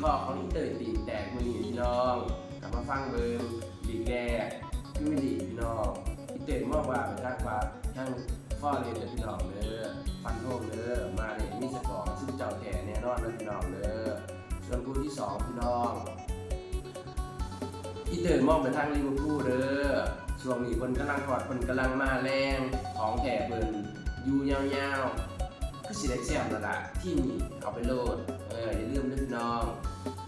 คราะห์ของอินเตอร์ตีแตกมือนีพี่น้องกลับมาฟังเบิ่งลีแรกคือไม่ดีพี่น้องอินเตอร์มากกว่าไปทางว่าทางฟอเรนเด้อพี่น้องเด้อฟันโทงเด้อมาเนี่ยมีสกอร์ซึ่งเจ้าแก่แน่นอนนะพี่น้องเด้อส่วนคู่ที่สองพี่น้องอีเติร์นมองไปทางลิเวอร์พูลเด้อช่วงนี้คนกำลังฮอดคนกำลังมาแรงของแถเพิ่นอยู่ยาวๆ คือสิได้แชมป์แล้วล่ะที่นี่เอาไปโลดเอออย่าลืมเด้อพี่น้อง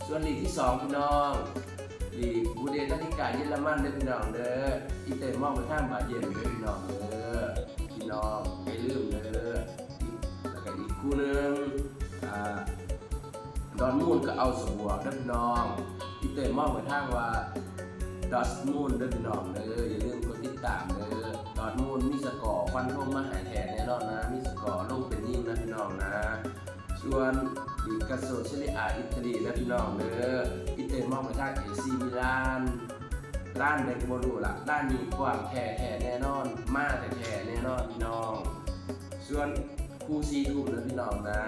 ส่วนลีกที่สองพี่น้องลีกบูเดสลิกาเยอรมันเด้อพี่น้องเด้ออีเติร์มองไปทางบาเยิร์นเด้อพี่น้องเด้อพี่น้องอย่าลืมเด้ออีกแล้วก็อีกคู่หนึงอ่าดอนมูนก็เอาสบวกเด้อพี่น้องอีเตอร์มองไปทางว่าดอสมูนเด้อพี่น้องเด้ออย่าลืมกดติดตามเด้อดอสมูนมีสกอร์ฟันธงมาหายแทนแน่นอนนะมีสกอร์ลง ส่วนลีกาโซเชลีอาอิตาลีเด้อพี่น้องเด้ออีเตอร์มองไปทางเอซีมิลานร้านเด็กโมดูล่ะร้านนี้กว้างแท้แท้แน่นอน มาแต่แท้แน่นอนพี่น้อง ส่วนคู่ซีคู่นะพี่น้องนะ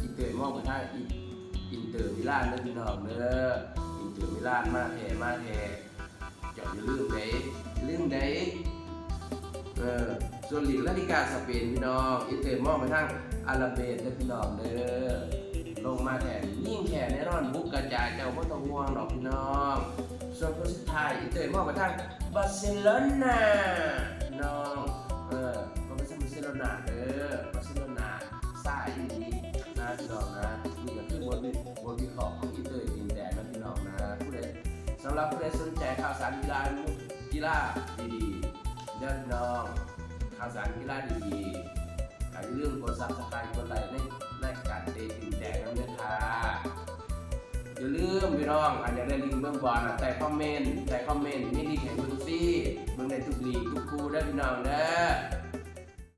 อีเตอร์มองไปทางอีอินเตอร์มิลานเด้อพี่น้องเด้ออินเตอร์มิลานมาแท้มาแท้เจ้าอย่าลืมเด้อย่าลืมเด้เออ ส่วนลีกลาลิกาสเปนพี่น้องอินเตอร์มองไปทางอาราเบสเด้อพี่น้องเด้อลงมาแทนยิ่งแค่แน่นอนบุกกระจายเจ้าบ่ต้องห่วงดอกพี่น้องส่วนคนสุดท้ายอินเตอร์มองไปทางบาร์เซโลนาน้องเออก็ไปทางบาร์เซโลนาเด้อบาร์เซโลนาซ่าอีหลีนะพี่น้องนะนี่ก็คือบทบทวิเคราะห์ของอินเตอร์อินแดนนะพี่น้องนะผู้ใดสำหรับผู้ใดสนใจข่าวสารกีฬากีฬาดีๆเด้อน้องาษาอังกฤษดีๆอย่าลืมกดซับสไครต์กดไลค์ในในการเดทินแดงแล้วเนี่ยค่ะอย่าลืมพี่น้องอาจจะได้ลิงก์เบื้องบอลนะแต่คอมเมนต์แต่คอมเมนต์มีลิงก์ให้เบิ่งฟรีเบื้องในทุกลีกทุกคู่ได้พี่น้องเด้อ